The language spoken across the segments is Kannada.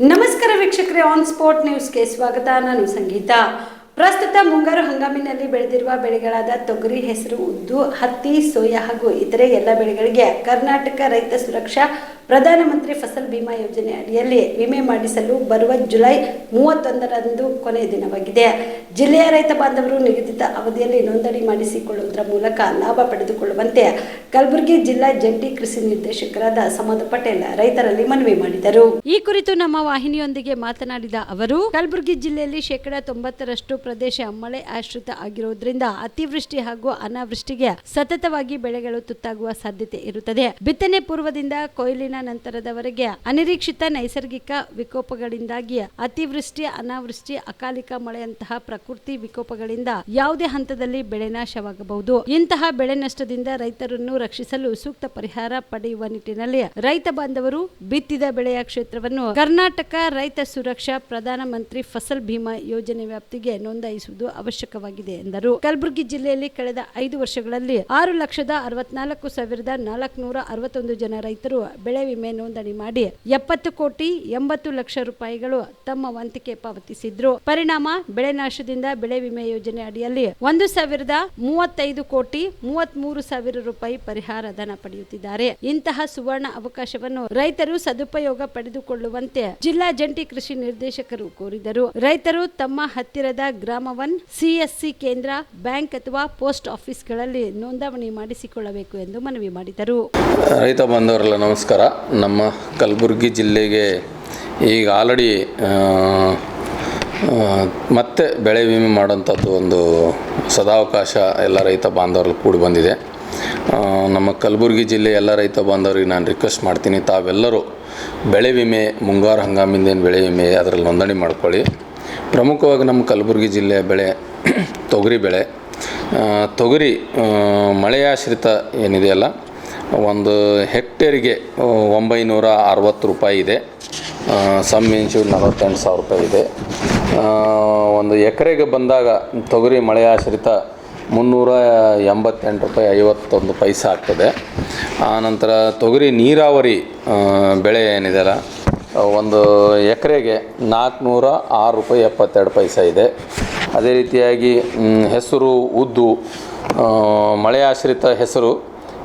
ನಮಸ್ಕಾರ ವೀಕ್ಷಕರೇ ಆನ್ ಸ್ಪಾಟ್ ನ್ಯೂಸ್ಗೆ ಸ್ವಾಗತ. ನಾನು ಸಂಗೀತ. ಪ್ರಸ್ತುತ ಮುಂಗಾರು ಹಂಗಾಮಿನಲ್ಲಿ ಬೆಳೆದಿರುವ ಬೆಳೆಗಳಾದ ತೊಗರಿ, ಹೆಸರು, ಉದ್ದು, ಹತ್ತಿ, ಸೋಯಾ ಹಾಗೂ ಇತರೆ ಎಲ್ಲ ಬೆಳೆಗಳಿಗೆ ಕರ್ನಾಟಕ ರೈತ ಸುರಕ್ಷಾ ಪ್ರಧಾನಮಂತ್ರಿ ಫಸಲ್ ಬಿಮಾ ಯೋಜನೆ ಅಡಿಯಲ್ಲಿ ವಿಮೆ ಮಾಡಿಸಲು ಬರುವ ಜುಲೈ ಮೂವತ್ತೊಂದರಂದು ಕೊನೆಯ ದಿನವಾಗಿದೆ. ಜಿಲ್ಲೆಯ ರೈತ ಬಾಂಧವರು ನಿಗದಿತ ಅವಧಿಯಲ್ಲಿ ನೋಂದಣಿ ಮಾಡಿಸಿಕೊಳ್ಳುವುದರ ಮೂಲಕ ಲಾಭ ಪಡೆದುಕೊಳ್ಳುವಂತೆ ಕಲಬುರಗಿ ಜಿಲ್ಲಾ ಜಂಟಿ ಕೃಷಿ ನಿರ್ದೇಶಕರಾದ ಸಮದ ಪಟೇಲ್ ರೈತರಲ್ಲಿ ಮನವಿ ಮಾಡಿದರು. ಈ ಕುರಿತು ನಮ್ಮ ವಾಹಿನಿಯೊಂದಿಗೆ ಮಾತನಾಡಿದ ಅವರು, ಕಲಬುರಗಿ ಜಿಲ್ಲೆಯಲ್ಲಿ ಶೇಕಡಾ ತೊಂಬತ್ತರಷ್ಟು ಪ್ರದೇಶ ಮಳೆ ಆಶ್ರಿತ ಆಗಿರುವುದರಿಂದ ಅತಿವೃಷ್ಟಿ ಹಾಗೂ ಅನಾವೃಷ್ಟಿಗೆ ಸತತವಾಗಿ ಬೆಳೆಗಳು ತುತ್ತಾಗುವ ಸಾಧ್ಯತೆ ಇರುತ್ತದೆ. ಬಿತ್ತನೆ ಪೂರ್ವದಿಂದ ಕೊಯ್ಲಿನ ನಂತರದವರೆಗೆ ಅನಿರೀಕ್ಷಿತ ನೈಸರ್ಗಿಕ ವಿಕೋಪಗಳಿಂದಾಗಿ ಅತಿವೃಷ್ಟಿ, ಅನಾವೃಷ್ಟಿ, ಅಕಾಲಿಕ ಮಳೆಯಂತಹ ಪ್ರಕೃತಿ ವಿಕೋಪಗಳಿಂದ ಯಾವುದೇ ಹಂತದಲ್ಲಿ ಬೆಳೆ ನಾಶವಾಗಬಹುದು. ಇಂತಹ ಬೆಳೆ ನಷ್ಟದಿಂದ ರೈತರನ್ನು ರಕ್ಷಿಸಲು ಸೂಕ್ತ ಪರಿಹಾರ ಪಡೆಯುವ ನಿಟ್ಟಿನಲ್ಲಿ ರೈತ ಬಾಂಧವರು ಬಿತ್ತಿದ ಬೆಳೆಯ ಕ್ಷೇತ್ರವನ್ನು ಕರ್ನಾಟಕ ರೈತ ಸುರಕ್ಷಾ ಪ್ರಧಾನ ಮಂತ್ರಿ ಫಸಲ್ ಭೀಮಾ ಯೋಜನೆ ವ್ಯಾಪ್ತಿಗೆ ನೋಂದಾಯಿಸುವುದು ಅವಶ್ಯಕವಾಗಿದೆ ಎಂದರು. ಕಲಬುರಗಿ ಜಿಲ್ಲೆಯಲ್ಲಿ ಕಳೆದ ಐದು ವರ್ಷಗಳಲ್ಲಿ ಆರು ಲಕ್ಷದ ಅರವತ್ನಾಲ್ಕು ಸಾವಿರದ ನಾಲ್ಕುನೂರ ಅರವತ್ತೊಂದು ಜನ ರೈತರು ಬೆಳೆ ವಿಮೆ ನೋಂದಣಿ ಮಾಡಿ ಎಪ್ಪತ್ತು ಕೋಟಿ ಎಂಬತ್ತು ಲಕ್ಷ ರೂಪಾಯಿಗಳು ತಮ್ಮ ವಂತಿಕೆ ಪಾವತಿಸಿದ್ರು. ಪರಿಣಾಮ, ಬೆಳೆ ನಾಶದಿಂದ ಬೆಳೆ ವಿಮೆ ಯೋಜನೆ ಅಡಿಯಲ್ಲಿ ಒಂದು ಸಾವಿರದ ಮೂವತ್ತೈದು ಕೋಟಿ ಮೂವತ್ತ್ ಮೂರು ಸಾವಿರ ರೂಪಾಯಿ ಪರಿಹಾರ ಧನ ಪಡೆಯುತ್ತಿದ್ದಾರೆ. ಇಂತಹ ಸುವರ್ಣ ಅವಕಾಶವನ್ನು ರೈತರು ಸದುಪಯೋಗ ಪಡೆದುಕೊಳ್ಳುವಂತೆ ಜಿಲ್ಲಾ ಜಂಟಿ ಕೃಷಿ ನಿರ್ದೇಶಕರು ಕೋರಿದರು. ರೈತರು ತಮ್ಮ ಹತ್ತಿರದ ಗ್ರಾಮವನ್ ಸಿಎಸ್ಸಿ ಕೇಂದ್ರ, ಬ್ಯಾಂಕ್ ಅಥವಾ ಪೋಸ್ಟ್ ಆಫೀಸ್ಗಳಲ್ಲಿ ನೋಂದಣಿ ಮಾಡಿಸಿಕೊಳ್ಳಬೇಕು ಎಂದು ಮನವಿ ಮಾಡಿದರು. ರೈತ ಬಂಧುವರೆಲ್ಲ ನಮಸ್ಕಾರ. ನಮ್ಮ ಕಲಬುರಗಿ ಜಿಲ್ಲೆಗೆ ಈಗ ಆಲ್ರೆಡಿ ಮತ್ತೆ ಬೆಳೆ ವಿಮೆ ಮಾಡೋಂಥದ್ದು ಒಂದು ಸದಾವಕಾಶ ಎಲ್ಲ ರೈತ ಬಾಂಧವರು ಕೂಡಿ ಬಂದಿದೆ. ನಮ್ಮ ಕಲಬುರಗಿ ಜಿಲ್ಲೆ ಎಲ್ಲ ರೈತ ಬಾಂಧವರಿಗೆ ನಾನು ರಿಕ್ವೆಸ್ಟ್ ಮಾಡ್ತೀನಿ, ತಾವೆಲ್ಲರೂ ಬೆಳೆ ವಿಮೆ, ಮುಂಗಾರು ಹಂಗಾಮಿಂದೇನು ಬೆಳೆ ವಿಮೆ ಅದರಲ್ಲಿ ನೋಂದಣಿ ಮಾಡ್ಕೊಳ್ಳಿ. ಪ್ರಮುಖವಾಗಿ ನಮ್ಮ ಕಲಬುರಗಿ ಜಿಲ್ಲೆಯ ಬೆಳೆ ತೊಗರಿ ಬೆಳೆ. ತೊಗರಿ ಮಳೆಯಾಶ್ರಿತ ಏನಿದೆಯಲ್ಲ ಒಂದು ಹೆಕ್ಟೇರಿಗೆ ಒಂಬೈನೂರ ಅರವತ್ತು ರೂಪಾಯಿ ಇದೆ. ಸಮ್ ಇಂಚು ನಲವತ್ತೆಂಟು ಸಾವಿರ ರೂಪಾಯಿ ಇದೆ. ಒಂದು ಎಕರೆಗೆ ಬಂದಾಗ ತೊಗರಿ ಮಳೆಯಾಶ್ರಿತ ಮುನ್ನೂರ ಎಂಬತ್ತೆಂಟು ರೂಪಾಯಿ ಐವತ್ತೊಂದು ಪೈಸೆ ಆಗ್ತದೆ. ಆನಂತರ ತೊಗರಿ ನೀರಾವರಿ ಬೆಳೆ ಏನಿದೆಯಲ್ಲ ಒಂದು ಎಕರೆಗೆ ನಾಲ್ಕುನೂರ ಆರು ರೂಪಾಯಿ ಎಪ್ಪತ್ತೆರಡು ಪೈಸೆ ಇದೆ. ಅದೇ ರೀತಿಯಾಗಿ ಹೆಸರು ಉದ್ದು ಮಳೆ ಆಶ್ರಿತ ಹೆಸರು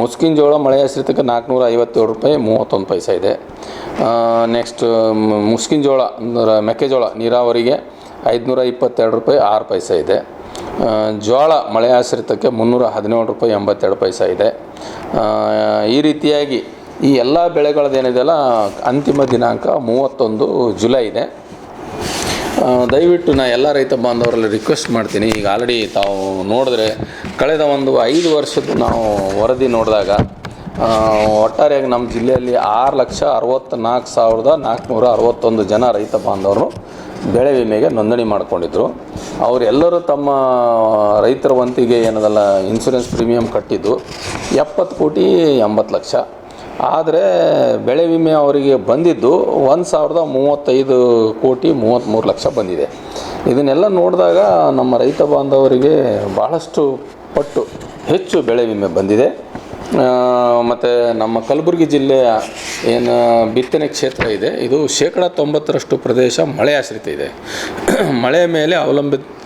ಮುಸ್ಕಿನ ಜೋಳ ಮಳೆ ಆಶ್ರಿತಕ್ಕೆ ನಾಲ್ಕುನೂರ ಐವತ್ತೇಳು ರೂಪಾಯಿ ಮೂವತ್ತೊಂದು ಪೈಸೆ ಇದೆ. ನೆಕ್ಸ್ಟ್ ಮುಸ್ಕಿನ ಜೋಳ, ಅಂದರೆ ಮೆಕ್ಕೆಜೋಳ ನೀರಾವರಿಗೆ ಐದುನೂರ ಇಪ್ಪತ್ತೆರಡು ರೂಪಾಯಿ ಆರು ಪೈಸೆ ಇದೆ. ಜೋಳ ಮಳೆ ಆಶ್ರಿತಕ್ಕೆ ಮುನ್ನೂರ ಹದಿನೇಳು ರೂಪಾಯಿ ಎಂಬತ್ತೆರಡು ಪೈಸೆ ಇದೆ. ಈ ರೀತಿಯಾಗಿ ಈ ಎಲ್ಲ ಬೆಳೆಗಳದ್ದೇನಿದೆಯಲ್ಲ ಅಂತಿಮ ದಿನಾಂಕ ಮೂವತ್ತೊಂದು ಜುಲೈ ಇದೆ. ದಯವಿಟ್ಟು ನಾ ಎಲ್ಲ ರೈತ ಬಾಂಧವರಲ್ಲಿ ರಿಕ್ವೆಸ್ಟ್ ಮಾಡ್ತೀನಿ. ಈಗ ಆಲ್ರೆಡಿ ತಾವು ನೋಡಿದ್ರೆ ಕಳೆದ ಒಂದು ಐದು ವರ್ಷದ ನಾವು ವರದಿ ನೋಡಿದಾಗ ಒಟ್ಟಾರೆಯಾಗಿ ನಮ್ಮ ಜಿಲ್ಲೆಯಲ್ಲಿ ಆರು ಲಕ್ಷ ಅರವತ್ತ್ನಾಲ್ಕು ಸಾವಿರದ ನಾಲ್ಕುನೂರ ಅರವತ್ತೊಂದು ಜನ ರೈತ ಬಾಂಧವರು ಬೆಳೆ ವಿಮೆಗೆ ನೋಂದಣಿ ಮಾಡ್ಕೊಂಡಿದ್ರು. ಅವರೆಲ್ಲರೂ ತಮ್ಮ ರೈತರ ವಂತಿಗೆ ಏನದಲ್ಲ ಇನ್ಸೂರೆನ್ಸ್ ಪ್ರೀಮಿಯಂ ಕಟ್ಟಿದ್ದು ಎಪ್ಪತ್ತು ಕೋಟಿ ಎಂಬತ್ತು ಲಕ್ಷ. ಆದರೆ ಬೆಳೆ ವಿಮೆ ಅವರಿಗೆ ಬಂದಿದ್ದು ಒಂದು ಸಾವಿರದ ಮೂವತ್ತೈದು ಕೋಟಿ ಮೂವತ್ತ್ಮೂರು ಲಕ್ಷ ಬಂದಿದೆ. ಇದನ್ನೆಲ್ಲ ನೋಡಿದಾಗ ನಮ್ಮ ರೈತ ಬಾಂಧವರಿಗೆ ಭಾಳಷ್ಟು ಪಟ್ಟು ಹೆಚ್ಚು ಬೆಳೆ ವಿಮೆ ಬಂದಿದೆ. ಮತ್ತು ನಮ್ಮ ಕಲಬುರಗಿ ಜಿಲ್ಲೆಯ ಏನು ಬಿತ್ತನೆ ಕ್ಷೇತ್ರ ಇದೆ, ಇದು ಶೇಕಡ ತೊಂಬತ್ತರಷ್ಟು ಪ್ರದೇಶ ಮಳೆ ಆಶ್ರಿತ ಇದೆ. ಮಳೆ ಮೇಲೆ ಅವಲಂಬಿತ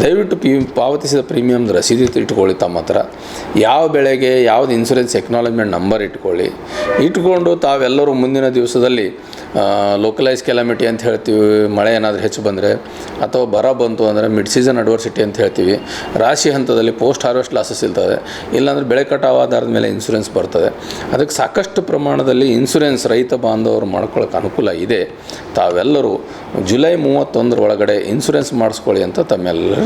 ದಯವಿಟ್ಟು ಪಿ, ಪಾವತಿಸಿದ ಪ್ರೀಮಿಯಮ್ದು ರಸೀದಿ ಇಟ್ಕೊಳ್ಳಿ ತಮ್ಮ ಹತ್ರ. ಯಾವ ಬೆಳೆಗೆ, ಯಾವ್ದು ಇನ್ಸೂರೆನ್ಸ್ ಎಕ್ನಾಲಜ್ಮೆಂಟ್ ನಂಬರ್ ಇಟ್ಕೊಳ್ಳಿ. ಇಟ್ಕೊಂಡು ತಾವೆಲ್ಲರೂ ಮುಂದಿನ ದಿವಸದಲ್ಲಿ ಲೋಕಲೈಸ್ ಕ್ಯಾಲಮಿಟಿ ಅಂತ ಹೇಳ್ತೀವಿ, ಮಳೆ ಏನಾದರೂ ಹೆಚ್ಚು ಬಂದರೆ, ಅಥವಾ ಬರ ಬಂತು ಅಂದರೆ ಮಿಡ್ ಸೀಸನ್ ಅಡ್ವರ್ಸಿಟಿ ಅಂತ ಹೇಳ್ತೀವಿ. ರಾಶಿ ಹಂತದಲ್ಲಿ ಪೋಸ್ಟ್ ಹಾರ್ವೆಸ್ಟ್ ಲಾಸಸ್ ಇರ್ತದೆ. ಇಲ್ಲಾಂದರೆ ಬೆಳೆ ಕಟಾವು ಆಧಾರದ ಮೇಲೆ ಇನ್ಸೂರೆನ್ಸ್ ಬರ್ತದೆ. ಅದಕ್ಕೆ ಸಾಕಷ್ಟು ಪ್ರಮಾಣದಲ್ಲಿ ಇನ್ಸೂರೆನ್ಸ್ ರೈತ ಬಾಂಧವರು ಮಾಡ್ಕೊಳ್ಳೋಕೆ ಅನುಕೂಲ ಇದೆ. ತಾವೆಲ್ಲರೂ ಜುಲೈ ಮೂವತ್ತೊಂದರ ಒಳಗಡೆ ಇನ್ಸೂರೆನ್ಸ್ ಮಾಡಿಸ್ಕೊಳ್ಳಿ ಅಂತ ತಮ್ಮೆಲ್ಲರೂ